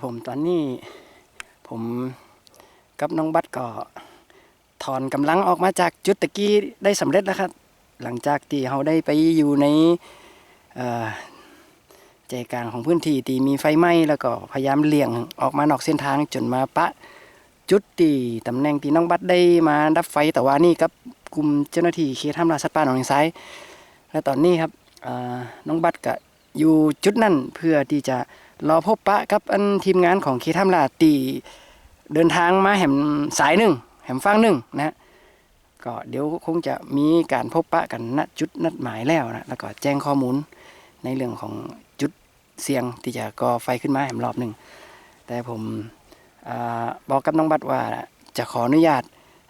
ครับผมตอนนี้ผมกับน้องบัตก็ถอนกำลังออกมาจากจุดตะกี้ได้สำเร็จแล้วครับ หลังจากที่เราได้ไปอยู่ในใจกลางของพื้นที่ที่มีไฟไหม้แล้วก็พยายามเลี่ยงออกมานอกเส้นทางจนมาปะจุดที่ตำแหน่งที่น้องบัตได้มาดับไฟแต่ว่านี่กับกลุ่มเจ้าหน้าที่เขตห้ามล่าสัตว์ป่าหนองเลงซ้าย และตอนนี้ครับน้องบัตก็อยู่จุดนั้นเพื่อที่จะ รอพบปะกับอันทีมงานของเคทัมลาตีเดินทางมาแหมสายหนึ่งแหมฟังหนึ่งนะก็เดี๋ยวคงจะมีการพบปะกันณจุดนัดหมายแล้วนะแล้วก็แจ้งข้อมูลในเรื่องของจุดเสี่ยงที่จะก่อไฟขึ้นมาแหมรอบหนึ่งแต่ผมอบอกกับน้องบัตรว่าจะขออนุญาต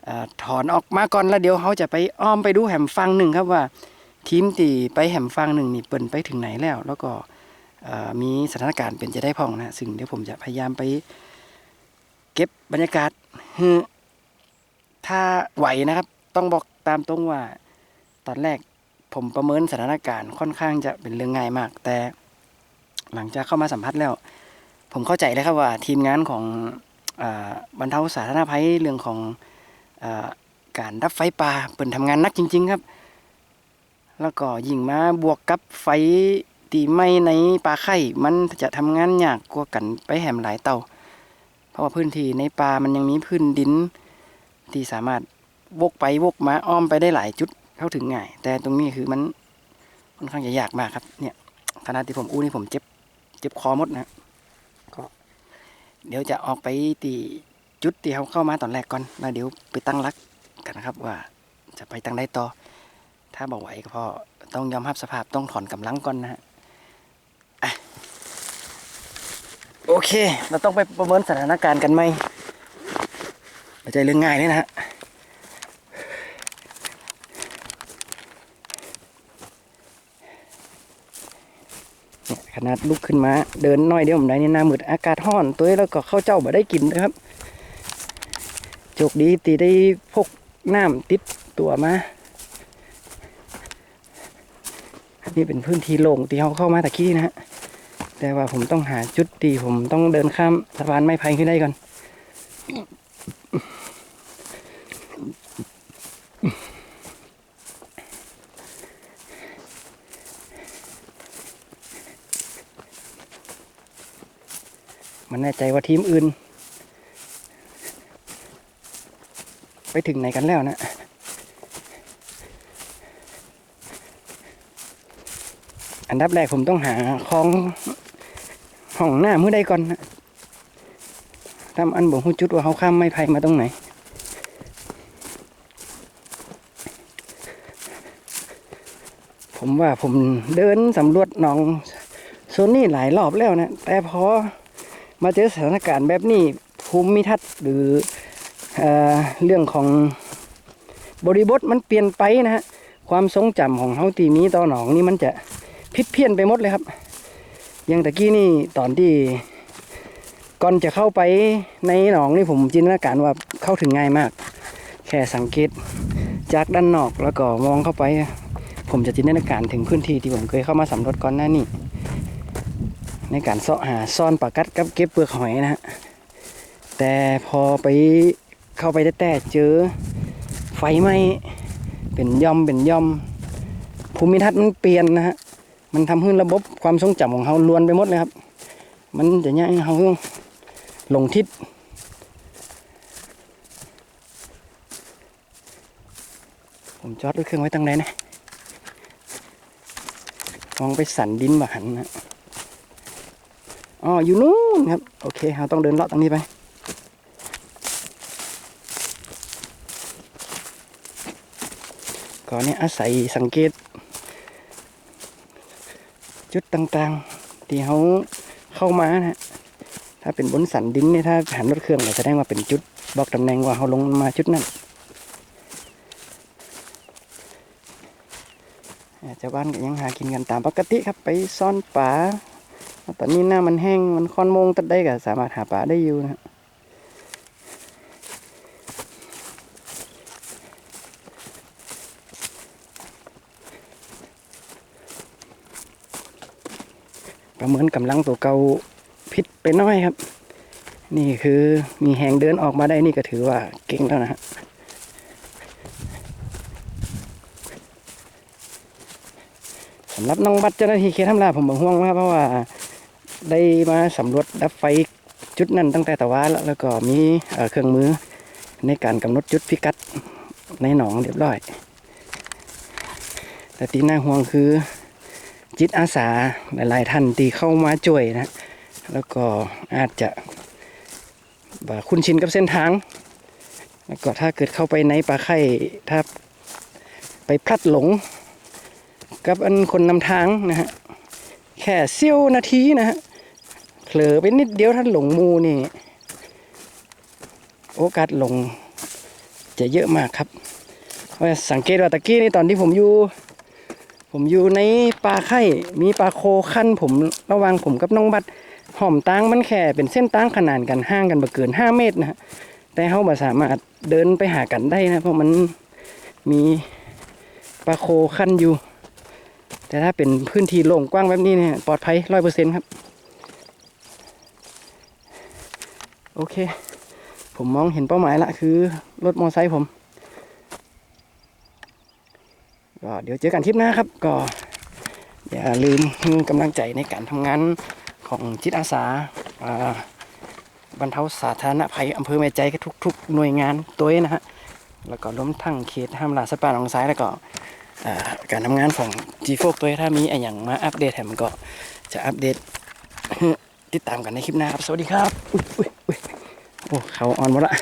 อถอนออกมาก่อนแล้วเดี๋ยวเขาจะไปอ้อมไปดูแหมฟังหนึ่งครับว่าทีมตีไปแหมฟังหนึ่งนี่เปิ่นไปถึงไหนแล้ว แล้วก็ มีสถานการณ์เป็นจะได้พ่องนะซึ่งเดี๋ยวผมจะพยายามไป เก็บบรรยากาศถ้าไหวนะครับ ต้องบอกตามตรงว่า ตอนแรกผมประเมินสถานการณ์ค่อนข้างจะเป็นเรื่องง่ายมาก แต่หลังจากเข้ามาสัมผัสแล้ว ผมเข้าใจเลยครับว่าทีมงานของอบรรเทาสาธารณภัยเรื่องของอการดับไฟป่าเปิ่นทำงานนักจริง ๆ ครับ แล้วก็ยิ่งมาบวกกับไฟ ตีไม้ในป่าไข่มันจะทำงานยากกว่ากันไปแหมหลายเตาเพราะว่าพื้นที่ในป่ามันยังมีพื้นดิน ที่สามารถวกไปวกมาอ้อมไปได้หลายจุดเข้าถึงง่าย แต่ตรงนี้คือมันค่อนข้างจะยากมากครับ เนี่ยขณะที่ผมอู้นี่ผมเจ็บเจ็บคอหมดนะก็เดี๋ยวจะออกไปตีจุดที่เขาเข้ามาตอนแรกก่อนแล้วเดี๋ยวไปตั้งรักกันนะครับว่าจะไปตั้งได้ต่อ ถ้าบอกไหวก็พอต้องยอมรับสภาพต้องถอนกำลังก่อนนะฮะ โอเค เราต้องไปประเมินสถานการณ์กันไหมไม่ใช่เรื่องง่ายเลยนะฮะเนี่ยขนาดลุกขึ้นมา เดินน้อยเดียวผมได้นี่หน้ามืดอากาศร้อน ตัวแล้วก็เข้าเจ้าบ่ได้กินนะครับโชคดีตีได้พกน้ำติดตัวมานี่เป็นพื้นที่โล่งที่เขาเข้ามาตะกี้นะฮะ แต่ว่าผมต้องหาจุดที่ผมต้องเดินข้ามสะพานไม้ไผ่ขึ้นได้ก่อน มันแน่ใจว่าทีมอื่น ไปถึงไหนกันแล้วนะอันดับแรกผมต้องหาของ ห้องหน้ามือใดก่อนนะทำอันบ่งหูจุดว่าเขาข้ามไม้ไผ่มาตรงไหน ผมว่าผมเดินสำรวจหนองโซนนี้หลายรอบแล้วนะ แต่พอมาเจอสถานการณ์แบบนี้ภูมิทัศน์หรือเอเรื่องของบริบทมันเปลี่ยนไปนะฮะ ความทรงจำของเฮาตีมีต่อหนองนี่มันจะพิดเพี้ยนไปหมดเลยครับ ย่างตะกี้นี่ตอนที่ก่อนจะเข้าไปในหนองนี่ผมจินตนาการว่าเข้าถึงง่ายมาก แค่สังเกตจากด้านนอกแล้วก็มองเข้าไป ผมจะจินตนาการถึงพื้นที่ที่ผมเคยเข้ามาสำรวจก่อนหน้านี้ในการเสาะหาซ่อนปากัดกับเก็บเปลือกหอยนะฮะแต่พอไปเข้าไปแต่แต่เจอไฟไหม้เป็นย่อมเป็นย่อม ภูมิทัศน์มันเปลี่ยนนะฮะ มันทำให้ระบบความทรงจำของเขาล้วนไปหมดเลยครับ มันจะย่างเขาหลงทิศผมจอดรถเครื่องไว้ตั้งไหนนะมองไปสันดินมาหันนะอ๋ออยู่นู้นครับ โอเคเราต้องเดินเลาะตรงนี้ไปก่อนนี้อาศัยสังเกต จุดต่างๆ ที่เขาเข้ามานะฮะถ้าเป็นบนสันดินเนี่ยถ้าหันรถเครื่องเราแสดงว่าเป็นจุดบอกตำแหน่งว่าเขาลงมาจุดนั้นอ่าชาวบ้านก็ยังหากินกันตามปกติครับไปซ่อนป่าตอนนี้หน้ามันแห้งมันค่อนมงตัดได้ก็สามารถหาป่าได้อยู่นะ ประเมินกำลังตัวเก่าผิดไปน้อยครับ นี่คือมีแหงเดินออกมาได้นี่ก็ถือว่าเก่งแล้วนะฮะสำหรับน้องบัตรเจ้าหน้าที่เขตทำลาผมบอกห่วงมากเพราะว่าได้มาสำรวจดับไฟจุดนั้นตั้งแต่ตะวันแล้วแล้วก็มีเอ่อเครื่องมือในการกำหนดจุดพิกัดในหนองเรียบร้อย แต่ที่น่าห่วงคือ จิตอาสาหลาย ๆ ท่านที่เข้ามาช่วยนะ แล้วก็อาจจะบคุ้นชินกับเส้นทาง แล้วก็ถ้าเกิดเข้าไปในป่าไข่ถ้าไปพลัดหลง กับอันคนนำทางนะฮะ แค่เสี้ยวนาทีนะฮะเผลอไปนิดเดียวท่านหลงมูนี่ โอกาสหลงจะเยอะมากครับ สังเกตว่าตะกี้นี่ตอนที่ผมอยู่ ผมอยู่ในป่าไข่ มีปลาโคขั้นผมระหว่างผมกับน้องบัดหอมตั้งมันแค่เป็นเส้นตั้งขนาดกันห่างกันบ่เกิน5เมตรนะฮะแต่เขาบ่สามารถเดินไปหากันได้นะ เพราะมันมีปลาโคขั้นอยู่ แต่ถ้าเป็นพื้นที่โล่งกว้างแบบนี้เนี่ยปลอดภัยร้อยเปอร์เซ็นต์ครับ โอเค ผมมองเห็นเป้าหมายละคือรถมอเตอร์ไซค์ผม ก็เดี๋ยวเจอกันทริปหน้าครับ ก็อย่าลืมกำลังใจในการทำงานของจิตอาสาบรรเทาสาธารณภัยอำเภอแม่ใจกับทุก ๆ หน่วยงานตัวนะฮะแล้วก็รวมทั้งเขตห้ามลาสป่าหนองซ้ายแล้วก็การทำงานของ g ีโฟกตัวถ้ามีอะไรอย่างมาอัปเดตแถมก็จะอัปเดตติดตามกันในคลิปหน้าครับ สวัสดีครับอุ๊ยอุ๊ยอุ๊ยโอ้เขาออนหมดละ